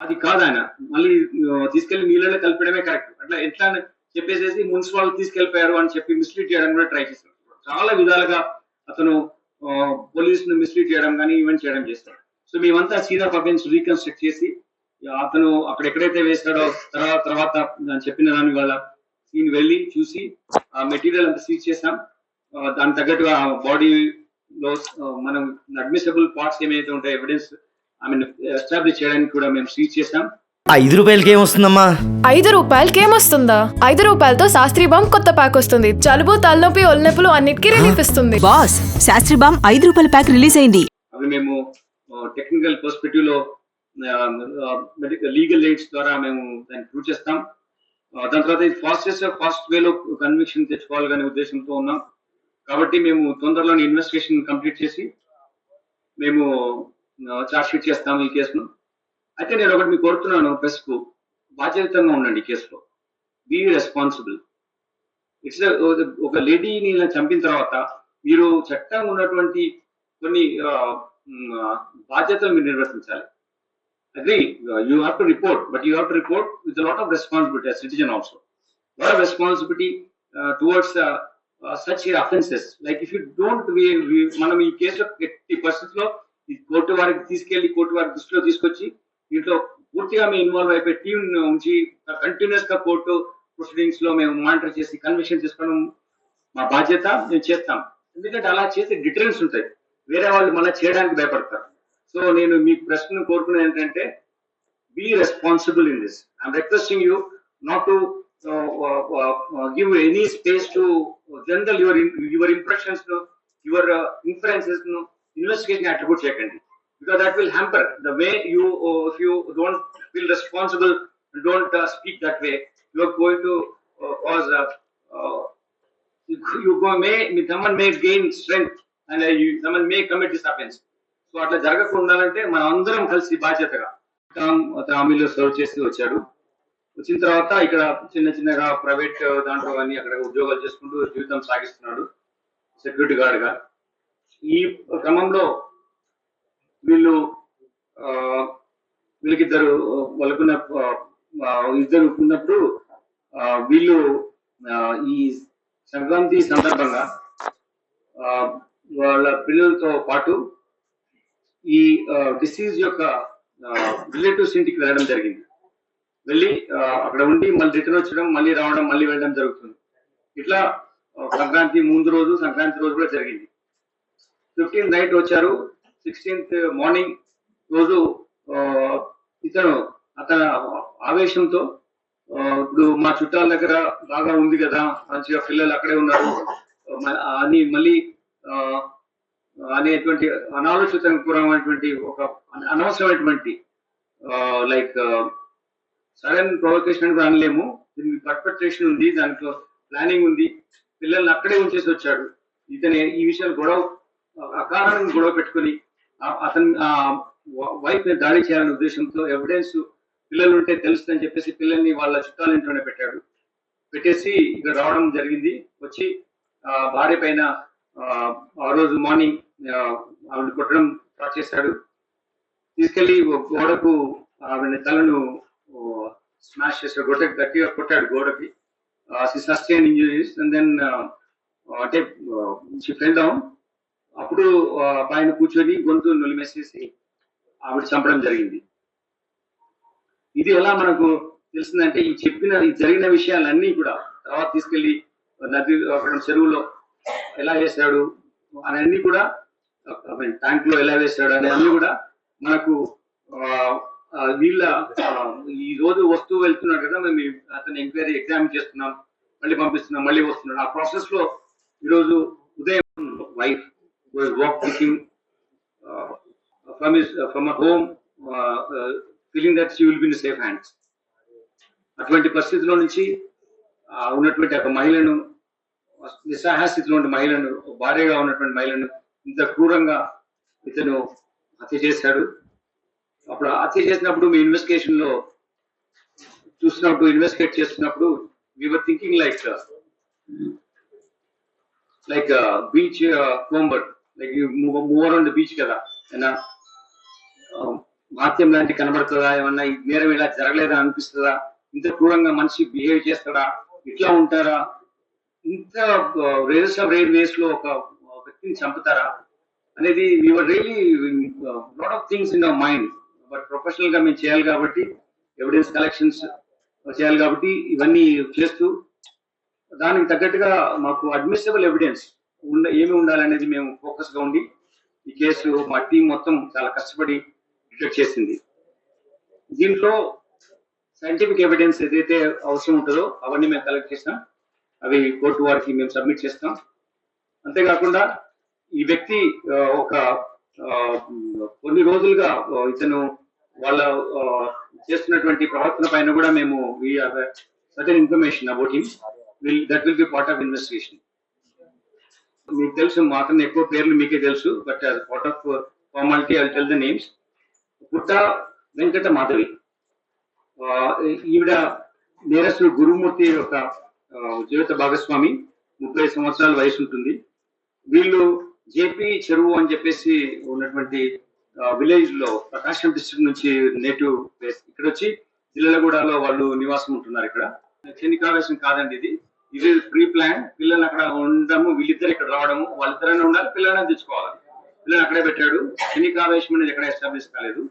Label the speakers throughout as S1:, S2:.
S1: అది కాదు ఆయన. మళ్ళీ తీసుకెళ్ళి నీళ్ళలో కలిపడమే కరెక్ట్. అట్లా ఎట్లా అని చెప్పేసేసి మున్సిపాల్ తీసుకెళ్ళిపోయారు అని చెప్పి మిస్లీడ్ చేయడం కూడా ట్రై చేశారు చాలా విధాలుగా అతను పోలీస్ను మిస్లీడ్ చేయడం కానీ ఈవెంట్ చేయడం చేస్తాడు. సో మేమంతా సీదా పబ్బెన్స్ రీకన్స్ట్రక్ట్ చేసి అతను అక్కడ ఎక్కడైతే వేస్తాడో తర్వాత తర్వాత చెప్పిన దాని వల్ల సీన్ వెళ్ళి చూసి ఆ మెటీరియల్ అంతా సీజ్ చేసాం దాని దానికి తగ్గట్టుగా బాడీ లో మనం అడ్మిసబుల్ పార్ట్స్ ఏమైతే ఉంటాయో ఎవిడెన్స్ ఐ మీన్ ఎస్టాబ్లిష్ చేయడానికి కూడా మేము సీజ్ చేసాం
S2: ఐదు రూపాయలకి ఏమొస్తుందమ్మా
S3: ఐదు రూపాయలకి ఏమొస్తుందా ఐదు రూపాయలతో శాస్త్రి బామ్ కొత్త ప్యాక్ వస్తుంది. జలుబు తలనొప్పి ఒళ్ళనొప్పులు అన్నిటికీ రిలీఫ్ ఇస్తుంది.
S4: బాస్ శాస్త్రి బామ్ ఐదు రూపాయల ప్యాక్ రిలీజ్ అయింది.
S1: అవి మేము టెక్నికల్ పర్స్పెక్టివ్లో మెడికల్ లీగల్ ఎయిడ్స్ ద్వారా మేము దాన్ని ప్రూవ్ చేస్తాం. దాని తర్వాత ఇది ఫాస్టెస్ట్ ఫాస్ట్ వేలో కన్విక్షన్ తెచ్చుకోవాలనే ఉద్దేశంతో ఉన్నాం. కాబట్టి మేము తొందరలోనే ఇన్వెస్టిగేషన్ కంప్లీట్ చేసి మేము చార్జ్ షీట్ చేస్తాము ఈ కేసును అయితే నేను ఒకటి మీకు కోరుతున్నాను ప్రెస్కు బాధ్యతంగా ఉండండి ఈ కేసులో. బీ రెస్పాన్సిబుల్ ఇట్స్ ఒక లేడీని చంపిన తర్వాత మీరు చట్టంగా ఉన్నటువంటి కొన్ని బాధ్యతలు మీరు నిర్వర్తించాలి. Agree you have to report but you have to report with lot of responsibility citizen also lot of responsibility towards such offences like if you don't మనం ఈ కేసులో ఎట్టి పరిస్థితిలో కోర్టు వారికి తీసుకెళ్ళి కోర్టు వారి దృష్టిలో తీసుకొచ్చి దీంట్లో పూర్తిగా మేము ఇన్వాల్వ్ అయిపోయి టీం ఉంచి కంటిన్యూస్గా కోర్టు ప్రొసీడింగ్స్లో మేము మానిటర్ చేసి కన్వెషన్ తీసుకోవడం మా బాధ్యత మేము చేస్తాం. ఎందుకంటే అలా చేస్తే డిటరెన్స్ ఉంటాయి. వేరే వాళ్ళు మళ్ళీ చేయడానికి భయపడతారు. సో నేను మీ ప్రశ్న కోరుకునేది ఏంటంటే be responsible in this I'm requesting you not to give any space to general your your impressions your inferences investigation attribute చేయకండి because that will hamper the way you don't feel responsible don't speak that way you are going to cause you go may me summon may gain strength and you may commit this offence so అట్లా జరగకుండా ఉండాలంటే మనం అందరం కలిసి బాధ్యతగా తామిల్లో serve చేస్తూ వచ్చాడు. వచ్చిన తర్వాత ఇక్కడ చిన్న చిన్నగా ప్రైవేట్ దాంట్లో కానీ అక్కడ ఉద్యోగాలు చేసుకుంటూ జీవితం సాగిస్తున్నాడు. సెక్యూరిటీ గార్డ్గా ఈ క్రమంలో వీళ్ళు వీళ్ళకిద్దరు వాళ్ళకున్న ఇద్దరు ఉన్నప్పుడు వీళ్ళు ఈ సంక్రాంతి సందర్భంగా వాళ్ళ పిల్లలతో పాటు ఈ డిసీజ్ యొక్క రిలేటివ్స్ ఇంటికి వెళ్ళడం జరిగింది. వెళ్ళి అక్కడ ఉండి మళ్ళీ రిటర్న్ వచ్చడం మళ్ళీ రావడం మళ్ళీ వెళ్ళడం జరుగుతుంది. ఇట్లా సంక్రాంతి ముందు రోజు సంక్రాంతి రోజు కూడా జరిగింది. ఫిఫ్టీన్ నైట్ వచ్చారు. సిక్స్టీన్త్ మార్నింగ్ రోజు ఇతను అతని ఆవేశంతో ఇప్పుడు మా చుట్టాల దగ్గర బాగా ఉంది కదా మంచిగా పిల్లలు అక్కడే ఉన్నారు. అని మళ్ళీ అనేటువంటి అనాలోచితపూర్వమైనటువంటి ఒక అనవసరమైనటువంటి లైక్ సడన్ ప్రొవకేషన్ కూడా అనలేము. దీనికి పర్ఫెక్టేషన్ ఉంది దాంట్లో ప్లానింగ్ ఉంది. పిల్లల్ని అక్కడే ఉంచేసి వచ్చాడు. ఇతని ఈ విషయాలు గొడవ అకారణంగా గొడవ పెట్టుకుని అతని వైఫ్ మీద దాడి చేయాలనే ఉద్దేశంతో ఎవిడెన్స్ పిల్లలు ఉంటే తెలుస్తుందని చెప్పేసి పిల్లల్ని వాళ్ళ చుట్టాల ఇంట్లోనే పెట్టాడు. పెట్టేసి ఇక్కడ రావడం జరిగింది. వచ్చి ఆ, భార్య పైన ఆ, రోజు మార్నింగ్ ఆవిడ కొట్టడం స్టార్ట్ చేశాడు తీసుకెళ్ళి గోడకు ఆవిడ తలను స్మాష్ చేశాడు. గొడ్డ గట్టిగా కొట్టాడు గోడకి. సస్టైన్ ఇంజురీస్ అండ్ దెన్ అంటే ఫెల్ డౌన్ అప్పుడు ఆయన కూర్చొని గొంతు నులిమేసేసి ఆవిడ చంపడం జరిగింది. ఇది ఎలా మనకు తెలిసిందంటే ఈ చెప్పిన ఈ జరిగిన విషయాలన్నీ కూడా తర్వాత తీసుకెళ్ళి నది అక్కడ చెరువులో ఎలా వేశాడు అవన్నీ కూడా ట్యాంక్లో ఎలా వేశాడు అనే కూడా మనకు వీళ్ళ ఈ రోజు వస్తువు వెళ్తున్నాడు కదా మేము అతని ఎంక్వైరీ ఎగ్జామ్ చేస్తున్నాం మళ్ళీ పంపిస్తున్నాం మళ్ళీ వస్తున్నాడు. ఆ ప్రాసెస్లో ఈరోజు ఉదయం wife walk uh, from from his from home feeling that she will be in safe hands అటువంటి పరిస్థితిలో నుంచి ఉన్నటువంటి ఒక మహిళను నిస్సహాస్థితిలో ఉన్న మహిళను భార్యగా ఉన్నటువంటి మహిళను ఇంత క్రూరంగా ఇతను హత్య చేశాడు. అప్పుడు హత్య చేసినప్పుడు మీ ఇన్వెస్టిగేషన్లో చూసినప్పుడు ఇన్వెస్టిగేట్ చేస్తున్నప్పుడు were thinking like like beachcomber like move around the beach కదా. అయినా మాత్యం లాంటి కనబడుతుందా? ఏమన్నా నేరం ఇలా జరగలేదా? అనిపిస్తుందా? ఇంత క్రూరంగా మనిషి బిహేవ్ చేస్తాడా? ఇట్లా ఉంటారా? ఇంత రేస్ ఆఫ్ రేర్ వేస్లో ఒక వ్యక్తిని చంపుతారా? అనేది we're really lot of things in our mind but ప్రొఫెషనల్గా మేము చేయాలి కాబట్టి ఎవిడెన్స్ కలెక్షన్స్ చేయాలి కాబట్టి ఇవన్నీ చేస్తూ దానికి తగ్గట్టుగా మాకు అడ్మిసిబుల్ ఎవిడెన్స్ ఉండ ఏమి ఉండాలనేది మేము ఫోకస్గా ఉండి ఈ కేసు మా టీం మొత్తం చాలా కష్టపడి డిటెక్ట్ చేసింది. దీంట్లో సైంటిఫిక్ ఎవిడెన్స్ ఏదైతే అవసరం ఉంటుందో అవన్నీ మేము కలెక్ట్ చేస్తాం. అవి కోర్టు వారికి మేము సబ్మిట్ చేస్తాం. అంతేకాకుండా ఈ వ్యక్తి ఒక కొన్ని రోజులుగా ఇతను వాళ్ళ చేస్తున్నటువంటి ప్రవర్తన పైన కూడా మేము certain information about him will that will be part of investigation మీకు తెలుసు మాత్రం ఎక్కువ పేర్లు మీకే తెలుసు but part of formality I tell the names Putta Venkata Madhavi. ఈవిడ నేరస్తుడు గురుమూర్తి యొక్క జీవిత భాగస్వామి. ముప్పై సంవత్సరాల వయసు ఉంటుంది. వీళ్ళు జేపీ చెరువు అని చెప్పేసి ఉన్నటువంటి విలేజ్లో ప్రకాశం డిస్ట్రిక్ట్ నుంచి నేటివ్ ప్లేస్. ఇక్కడ వచ్చి జిల్లలగూడలో వాళ్ళు నివాసం ఉంటున్నారు ఇక్కడ. క్షణికావేశం కాదండి ఇది. ఇది ప్రీ ప్లాన్. పిల్లలు అక్కడ ఉండడము వీళ్ళిద్దరు ఇక్కడ రావడము వాళ్ళిద్దరైనా ఉండాలి పిల్లలని తెచ్చుకోవాలి. పిల్లలు అక్కడే పెట్టాడు. క్షణికావేశం అనేది ఎక్కడ ఎస్టాబ్లిష్ కాలేదు.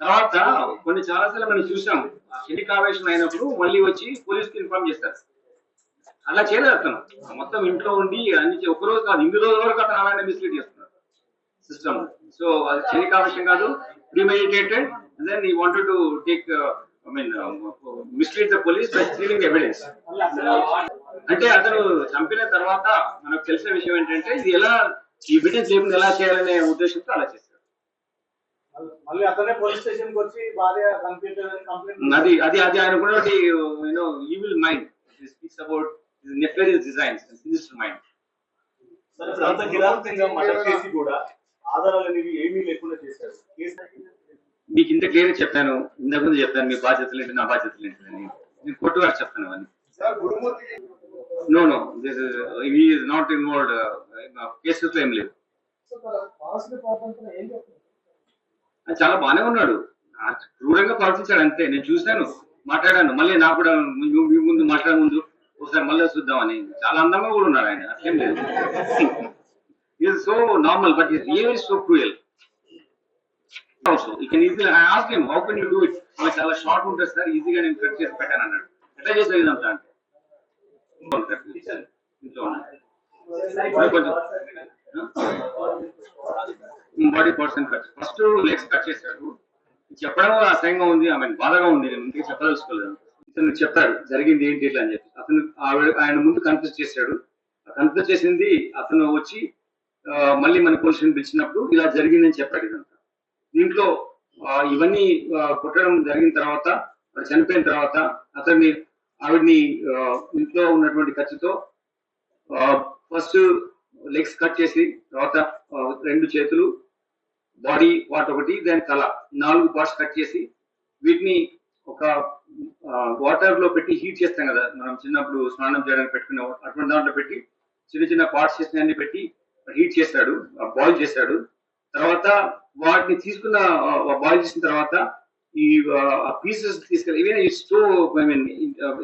S1: తర్వాత కొన్ని చాలాసార్లు మనం చూసాం. క్షణికావేశం అయినప్పుడు మళ్ళీ వచ్చి పోలీస్కి ఇన్ఫార్మ్ చేస్తారు అలా చేయలేదు అతను మొత్తం ఇంట్లో ఉండి అన్ని ఒకరోజు రోజు కాదు ఇన్ని రోజుల వరకు అతను అలానే మిస్లీడ్ చేస్తున్నాడు. సిస్టమ్ సో అది క్షణికావేశం కాదు premeditated then he wanted to take I mean mislead the police by stealing evidence అంటే అతను చంపిన తర్వాత మనకు తెలిసిన విషయం ఏంటంటే ఇది ఎలా ఈ ఎవిడెన్స్ లేకుండా ఎలా చేయాలనే ఉద్దేశంతో అలా చేశారు.
S5: మళ్ళీ అతనే పోలీస్ స్టేషన్కి వచ్చి భార్య కంప్లైంట్
S1: అది అది అది ఆయనకున్నటువంటి you know evil mind speaks about nefarious designs sinister mind
S5: అంత చేసి కూడా ఆధారాలు అనేవి ఏమీ లేకుండా చేశారు.
S1: మీకు ఇంత క్లియర్ చెప్పాను ఇంతకు ముందు చెప్పాను మీ బాధ్యతలు ఏంటి నా బాధ్యతలు ఏంటి అని. నేను కొట్టు గారు చెప్తాను అవన్నీ
S5: sir Gurumurthy
S1: no no this is not involved కేసెస్లో ఏం లేదు అది చాలా బాగానే ఉన్నాడు. క్రూరంగా ప్రవర్తించాడు అంతే. నేను చూశాను మాట్లాడాను. మళ్ళీ నాకు కూడా మీ- ముందు మాట్లాడే ముందు ఒకసారి మళ్ళీ చూద్దామని. చాలా అందంగా కూడా ఉన్నాడు ఆయన. అట్లేం లేదు. Is so normal but is real so cruel also you can easily I ask him how can you do it చాలా షార్ట్ ఉంటుంది సార్ ఈజీగా నేను కట్ చేసి పెట్టాను అన్నాడు. ఎట్లా చేసేది అంటే ఇంకొంత cut చేశాను. ఇంట్లో ఉన్నా. ఇప్పుడు కొంచెం body person cut first legs cut చేశాడు చెప్పడం అసహ్యంగా ఉంది ఆమె బాధగా ఉంది నేను ఇంటికి చెప్పదలుచుకోలేదు. ఇతను చెప్పాడు జరిగింది ఏంటి ఇట్లా అని చెప్పి. అతను ఆయన ముందు కన్ఫ్యూజ్ చేశాడు. కన్ఫ్యూజ్ చేసింది అతను వచ్చి మళ్ళీ మన పోలీస్ పిలిచినప్పుడు ఇలా జరిగిందని చెప్పాడు ఇదంతా. దీంట్లో ఇవన్నీ ఆ, కొట్టడం జరిగిన తర్వాత చనిపోయిన తర్వాత అతన్ని ఆవిడ్ని ఇంట్లో ఉన్నటువంటి ఖర్చుతో ఫస్ట్ లెగ్స్ కట్ చేసి తర్వాత రెండు చేతులు బాడీ పార్ట్ ఒకటి దాని తల నాలుగు పార్ట్స్ కట్ చేసి వీటిని ఒక వాటర్లో పెట్టి హీట్ చేస్తాం కదా మనం చిన్నప్పుడు స్నానం చేయడానికి పెట్టుకునే అటువంటి దాంట్లో పెట్టి చిన్న చిన్న పార్ట్స్ చేసిన అన్ని పెట్టి హీట్ చేస్తాడు బాయిల్ చేస్తాడు. తర్వాత వాటిని తీసుకున్న బాయిల్ చేసిన తర్వాత ఈ పీసెస్ తీసుకెళ్ళి even it's too I mean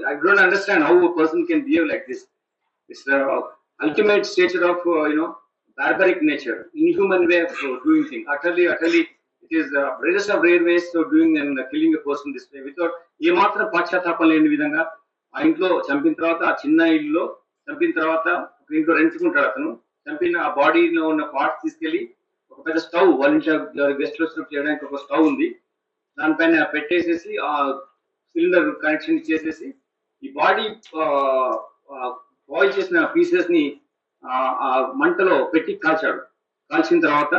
S1: I don't understand how person can behave like this it's ultimate stature of you know barbaric nature inhuman way of doing thing utterly utterly it is utterly, of rare ways doing and killing ways of doing and uh, ఏ మాత్రం పశ్చాత్తాపం లేని విధంగా ఆ ఇంట్లో చంపిన తర్వాత ఆ చిన్న ఇల్లులో చంపిన తర్వాత ఇంట్లో రెంచుకుంటాడు అతను. చంపిన ఆ బాడీలో ఉన్న పార్ట్స్ తీసుకెళ్ళి ఒక పెద్ద స్టవ్ వాళ్ళ ఇంట్లో గెస్ట్ వచ్చినప్పుడు చేయడానికి ఒక స్టవ్ ఉంది. దానిపైన పెట్టేసేసి ఆ సిలిండర్ కనెక్షన్ చేసేసి ఈ బాడీ బాయిల్ చేసిన పీసెస్ని ఆ, మంటలో పెట్టి కాల్చాడు. కాల్చిన తర్వాత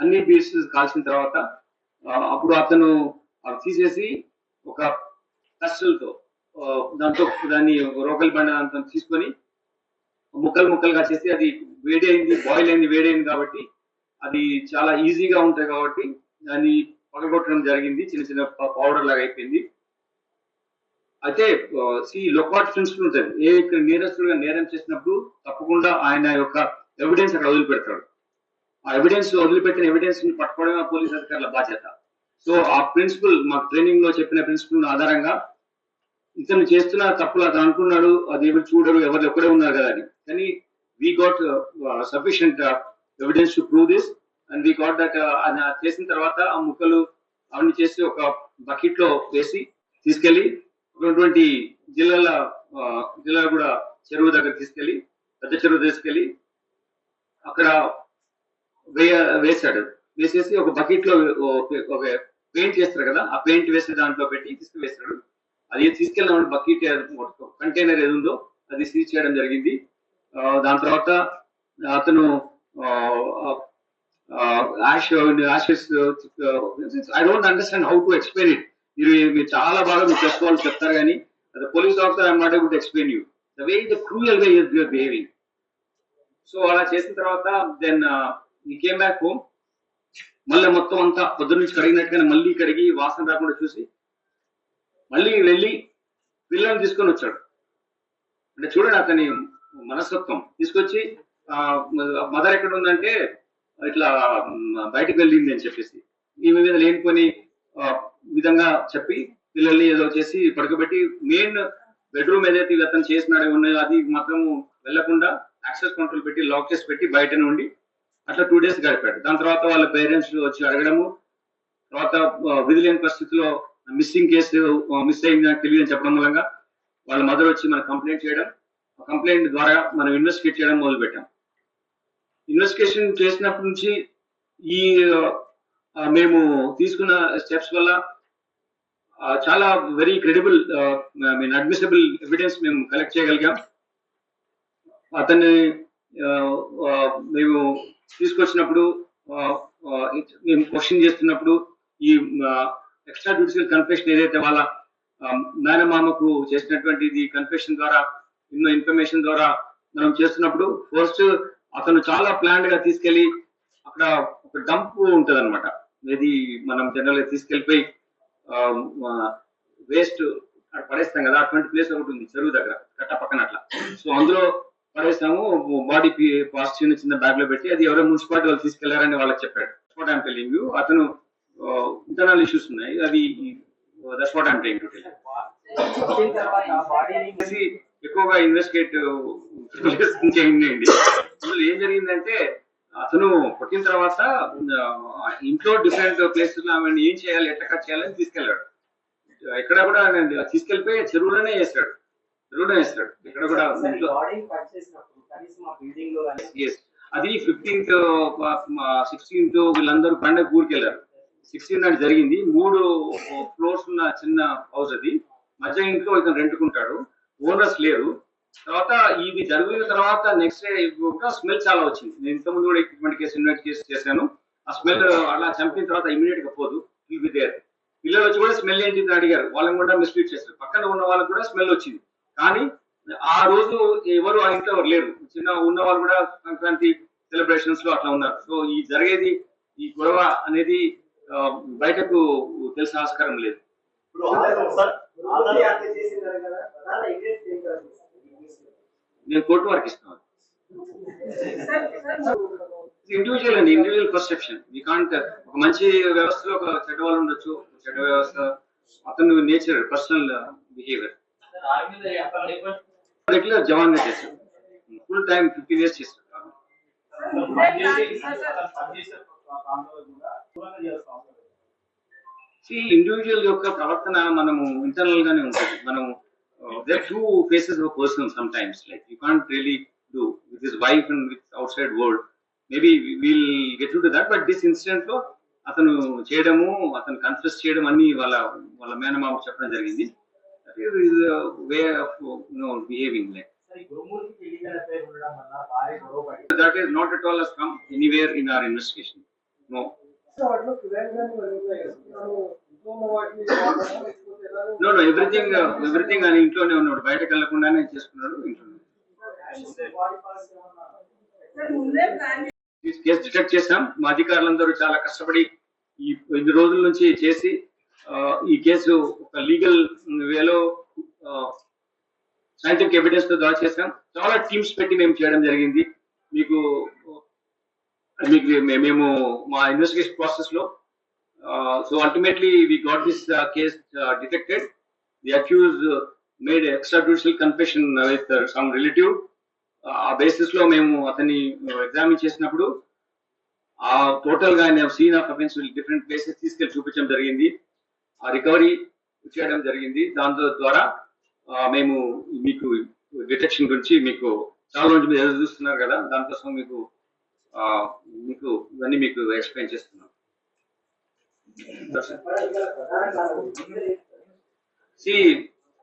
S1: అన్ని పీసెస్ కాల్చిన తర్వాత అప్పుడు అతను తీసేసి ఒక కష్టలతో దాంతో దాన్ని రోకల్ బండ దాంతో తీసుకొని ముక్కలు ముక్కలుగా చేసి అది వేడి అయింది బాయిల్ అయింది వేడి అయింది కాబట్టి అది చాలా ఈజీగా ఉంటాయి కాబట్టి దాన్ని పగలగొట్టడం జరిగింది. చిన్న చిన్న పౌడర్ లాగా అయిపోయింది. అయితే సి లొకాట్ ప్రిన్సిపల్ ఉంటుంది ఏ నేరస్తుడుగా నేరం చేసినప్పుడు తప్పకుండా ఆయన యొక్క ఎవిడెన్స్ అక్కడ వదిలిపెడతాడు. ఆ ఎవిడెన్స్ వదిలిపెట్టిన ఎవిడెన్స్ని పట్టుకోవడమే పోలీస్ అధికారుల బాధ్యత. సో ఆ ప్రిన్సిపల్ మాకు ట్రైనింగ్లో చెప్పిన ప్రిన్సిపల్ ఆధారంగా ఇతను చేస్తున్న తప్పులు అతను అనుకున్నాడు అది ఎవరు చూడరు ఎవరు ఎక్కడే ఉన్నారు కదా అని. కానీ we got sufficient evidence to prove this and we got that చేసిన తర్వాత ఆ ముక్కలు అవన్నీ చేసి ఒక బకెట్లో వేసి తీసుకెళ్ళి ఉన్నటువంటి జిల్లాల జిల్లాలో కూడా చెరువు దగ్గర తీసుకెళ్ళి పెద్ద చెరువు తీసుకెళ్ళి అక్కడ వేయ వేసాడు వేసేసి ఒక బకెట్లో ఒక- పెయింట్ చేస్తారు కదా ఆ పెయింట్ వేసే దాంట్లో పెట్టి తీసుకువేస్తాడు అది తీసుకెళ్ళిన బకెట్ కంటైనర్ ఏది ఉందో అది సీజ్ చేయడం జరిగింది. దాని తర్వాత అతను ash ashes I don't understand how to explain it మీరు మీరు చాలా బాగా మీరు ప్రెస్ చెప్తారు కానీ అది police officer I'm not able to explain you the way the cruel way you're behaving so అలా చేసిన తర్వాత దెన్ ఈ కేమ్ బ్యాక్ హోమ్ మళ్ళీ మొత్తం అంతా పొద్దున్న నుంచి కడిగినట్టుగానే మళ్ళీ కడిగి వాసన రాకుండా చూసి మళ్ళీ వెళ్ళి పిల్లల్ని తీసుకొని వచ్చాడు. అంటే చూడండి అతని మనస్తత్వం. తీసుకొచ్చి మదర్ ఎక్కడ ఉందంటే ఇట్లా బయటకు వెళ్ళింది అని చెప్పేసి. ఈమె మీద లేనిపోని విధంగా చెప్పి పిల్లల్ని ఏదో చేసి పడుకోబెట్టి మెయిన్ బెడ్రూమ్ ఏదైతే అతను చేసినాడో ఉన్నాయో అది మాత్రం వెళ్ళకుండా యాక్సెస్ కంట్రోల్ పెట్టి లాక్ చేసి పెట్టి బయటనే ఉండి అట్లా టూ డేస్ గడిపాడు. దాని తర్వాత వాళ్ళ పేరెంట్స్ వచ్చి అడగడము. తర్వాత విధి లేని పరిస్థితిలో మిస్సింగ్ కేసు మిస్ అయింది తెలియదని చెప్పడం మూలంగా వాళ్ళ మదర్ వచ్చి మనం కంప్లైంట్ చేయడం. కంప్లైంట్ ద్వారా మనం ఇన్వెస్టిగేట్ చేయడం మొదలు పెట్టాం ఇన్వెస్టిగేషన్ చేసినప్పటి నుంచి ఈ మేము తీసుకున్న స్టెప్స్ వల్ల చాలా very credible mean admissible evidence మేము కలెక్ట్ చేయగలిగాం. అతన్ని మేము తీసుకొచ్చినప్పుడు మేము క్వశ్చన్ చేస్తున్నప్పుడు ఈ ఎక్స్ట్రా జ్యుడిషియల్ కన్ఫెషన్ ఏదైతే వాళ్ళ మేనమామకు చేసినటువంటి ఇది కన్ఫెషన్ ద్వారా ఎన్నో ఇన్ఫర్మేషన్ ద్వారా మనం చేస్తున్నప్పుడు ఫస్ట్ అతను చాలా ప్లాన్డ్గా తీసుకెళ్ళి అక్కడ ఒక డంప్ ఉంటది అనమాట ఇది మనం జనరల్గా తీసుకెళ్ళిపోయి వేస్ట్ అక్కడ పడేస్తాం కదా అటువంటి ప్లేస్ ఒకటి ఉంది చెరువు దగ్గర కట్ట పక్కన అట్లా. సో అందులో పడేస్తాము బాడీ పాస్ చిన్న బ్యాగ్లో పెట్టి అది ఎవరో మున్సిపాలిటీ వాళ్ళు తీసుకెళ్ళారని వాళ్ళకి చెప్పాడు. వాట్ ఐమ్ టెలింగ్ యూ అతను ఇంటర్నల్ ఇష్యూస్ ఉన్నాయి. అది that's what I'm telling to tell చేసి ఎక్కువగా ఇన్వెస్టిగేట్ చేయండి. అందులో ఏం జరిగిందంటే అతను పుట్టిన తర్వాత ఇంట్లో డిఫరెంట్ ప్లేసెస్లో ఆమెను ఏం చేయాలి ఎట్లా కట్ చేయాలని తీసుకెళ్ళాడు. ఎక్కడ కూడా ఆయన తీసుకెళ్ళిపోయి చెరువులోనే వేస్తాడు. చెరువులోనే వేస్తాడు. ఇక్కడ కూడా అది ఫిఫ్టీన్త్ సిక్స్టీన్త్ వీళ్ళందరూ పండగ ఊరికి వెళ్ళారు సిక్స్టీన్ నాడు జరిగింది. మూడు ఫ్లోర్స్ ఉన్న చిన్న హౌస్ అది. మధ్య ఇంట్లో ఇతను రెంట్కుంటాడు. ఓనర్స్ లేరు. తర్వాత ఇది జరిగిన తర్వాత నెక్స్ట్ డే కూడా స్మెల్ చాలా వచ్చింది. నేను ఇంతకుముందు కూడా ఇటువంటి కేసు ఇన్వైట్ కేసు చేశాను. ఆ స్మెల్ అలా చంపిన తర్వాత ఇమీడియట్గా పోదు. బి దేర్ పిల్లలు వచ్చి కూడా స్మెల్ ఏంటి అని అడిగారు. వాళ్ళని కూడా మిస్లీడ్ చేశారు. పక్కన ఉన్న వాళ్ళకి కూడా స్మెల్ వచ్చింది. కానీ ఆ రోజు ఎవరు ఆ ఇంట్లో ఎవరు లేరు. చిన్న ఉన్న వాళ్ళు కూడా సంక్రాంతి సెలబ్రేషన్స్లో అట్లా ఉన్నారు. సో ఈ జరిగేది ఈ గొడవ అనేది బయటకు తెలిసిన ఆస్కారం లేదు. నేను కోర్టు వారికి ఇస్తాను ఇండివిజువల్ అండి ఇండివిజువల్ పర్సెప్షన్ మీ కాంట్ ఒక మంచి వ్యవస్థలో ఒక చెడ్డ వాళ్ళు ఉండొచ్చు చెడ్డ వ్యవస్థ అతను నేచర్ పర్సనల్ బిహేవియర్ రెగ్యులర్ జవాన్గా చేశాను ఫుల్ టైం ఫిఫ్టీన్ ఇయర్స్ చేశాడు ఇండివిజువల్ యొక్క ప్రవర్తన మనము ఇంటర్నల్ గానే ఉంటుంది. మనం there few faces of person sometimes like you can't really do with his wife and with outside world maybe will get to that but this ఇన్సిడెంట్లో అతను చేయడము అతను కన్ఫ్యూస్ చేయడం అన్ని వాళ్ళ వాళ్ళ మేనమామకు చెప్పడం జరిగింది. Way of no behaving like
S6: సరే గురుమూర్తి పెళ్ళిగా పేరు ఉండడం వల్ల భార్య గొడవ పడి
S1: that is not at no no everything everything అని ఇంట్లోనే ఉన్నాడు. బయటకు వెళ్ళకుండానే చేసుకున్నాడు ఇంట్లోనే. కేసు డిటెక్ట్ చేశాం. మా అధికారులందరూ చాలా కష్టపడి ఈ ఐదు రోజుల నుంచి చేసి ఈ కేసు ఒక లీగల్ వేలో సైంటిఫిక్ ఎవిడెన్స్తో డ్రా చేసాం చాలా టీమ్స్ పెట్టి మేము చేయడం జరిగింది. మీకు మీకు మేము మా ఇన్వెస్టిగేషన్ ప్రాసెస్లో Uh, so ultimately, we got this uh, case uh, detected. The accused uh, made extrajudicial confession uh, uh, ఆ బేసిస్లో మేము అతన్ని uh, ఎగ్జామిన్ చేసినప్పుడు ఆ టోటల్గా ఆయన scene of offence different places తీసుకెళ్ళి చూపించడం జరిగింది. ఆ రికవరీ చేయడం జరిగింది. దాంతో ద్వారా మేము మీకు డిటెక్షన్ గురించి మీకు చాలా రోజు మీరు ఎదురు చూస్తున్నారు కదా. దానికోసం మీకు మీకు ఇవన్నీ మీకు ఎక్స్ప్లెయిన్ చేస్తున్నాం. సి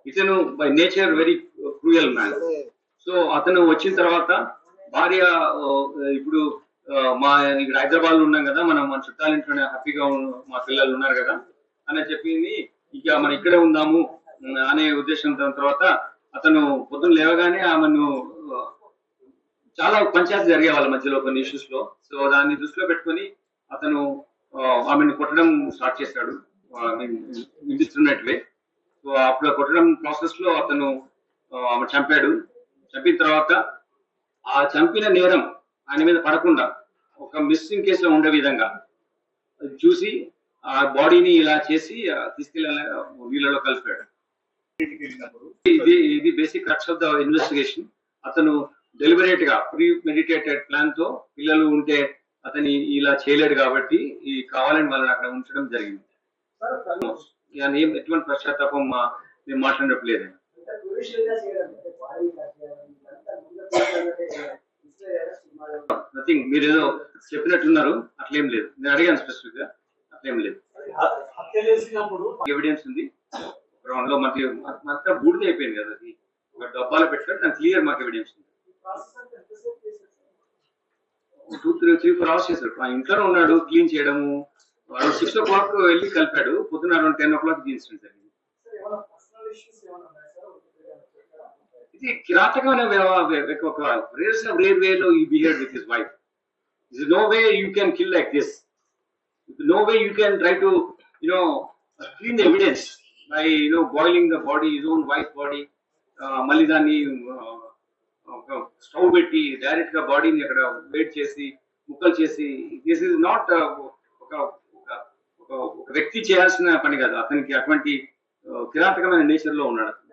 S1: ఇతను by nature very cruel man so అతను వచ్చిన తర్వాత భార్య ఇప్పుడు మా ఇక్కడ హైదరాబాద్లో ఉన్నాం కదా మనం మన చుట్టాల ఇంట్లోనే హ్యాపీగా ఉన్న- మా పిల్లలు ఉన్నారు కదా అని చెప్పింది ఇక మనం ఇక్కడే ఉందాము అనే ఉద్దేశం తర్వాత అతను పొద్దున్న లేవగానే ఆమెను చాలా పంచాయతీ జరిగే వాళ్ళ మధ్యలో కొన్ని ఇష్యూస్లో. సో దాన్ని దృష్టిలో పెట్టుకొని అతను ఆమెను కొట్టడం స్టార్ట్ చేశాడు. ఇండిస్క్రిమినేట్ సో అప్పుడు కొట్టడం ప్రాసెస్లో అతను ఆమె చంపాడు. చంపిన తర్వాత ఆ చంపిన నేరం ఆయన మీద పడకుండా ఒక మిస్సింగ్ కేసులో ఉండే విధంగా చూసి ఆ బాడీని ఇలా చేసి తీసుకెళ్ళాలి వీళ్ళలో కలిపాడు. ఇది ఇది basic crux of the investigation అతను డెలిబరేట్గా ప్రీ మెడిటేటెడ్ ప్లాన్తో పిల్లలు ఉంటే అతని ఇలా చేయలేడు కాబట్టి ఈ కావాలని వాళ్ళని అక్కడ ఉంచడం జరిగింది. ఏం ఎటువంటి పశ్చాత్తాపం మా- మేము
S6: సుమారు
S1: నథింగ్ మీరు ఏదో చెప్పినట్టున్నారు. అట్లేం లేదు. నేను అడిగాను స్పెసిఫిక్గా అట్లేం లేదు. ఎవిడెన్స్ ఉంది. గ్రౌండ్లో మనకి అంతా బూడిద అయిపోయింది కదా అది. ఒక డబ్బాలో పెట్టారు. దాని క్లియర్ మాకు ఎవిడెన్స్ ఉంది
S6: ప్రాసెస్ అంతా ఎంతసేపు చేసేస్తారు
S1: two three three four hours చేశాడు. ఆ ఇంట్లోనే ఉన్నాడు క్లీన్ చేయడము. సిక్స్ ఓ క్లాక్ వెళ్ళి కలిపాడు. పొద్దున్న around ten o'clock incident జరిగింది ఇది కిరాతకమైన ఒక రేస్ రేర్ వేలో he behave with his wife. Is no way you can kill like this no way you can try to you know clean evidence by you know boiling the body his own wife body మళ్ళీ దాన్ని uh, stove పెట్టి డైరెక్ట్గా బాడీని అక్కడ wait చేసి ముక్కలు చేసి this is not ఒక ఒక ఒక వ్యక్తి చేయాల్సిన పని కాదు అతనికి అటువంటి uh, కిరాతకమైన నేచర్లో ఉన్నాడు అతను.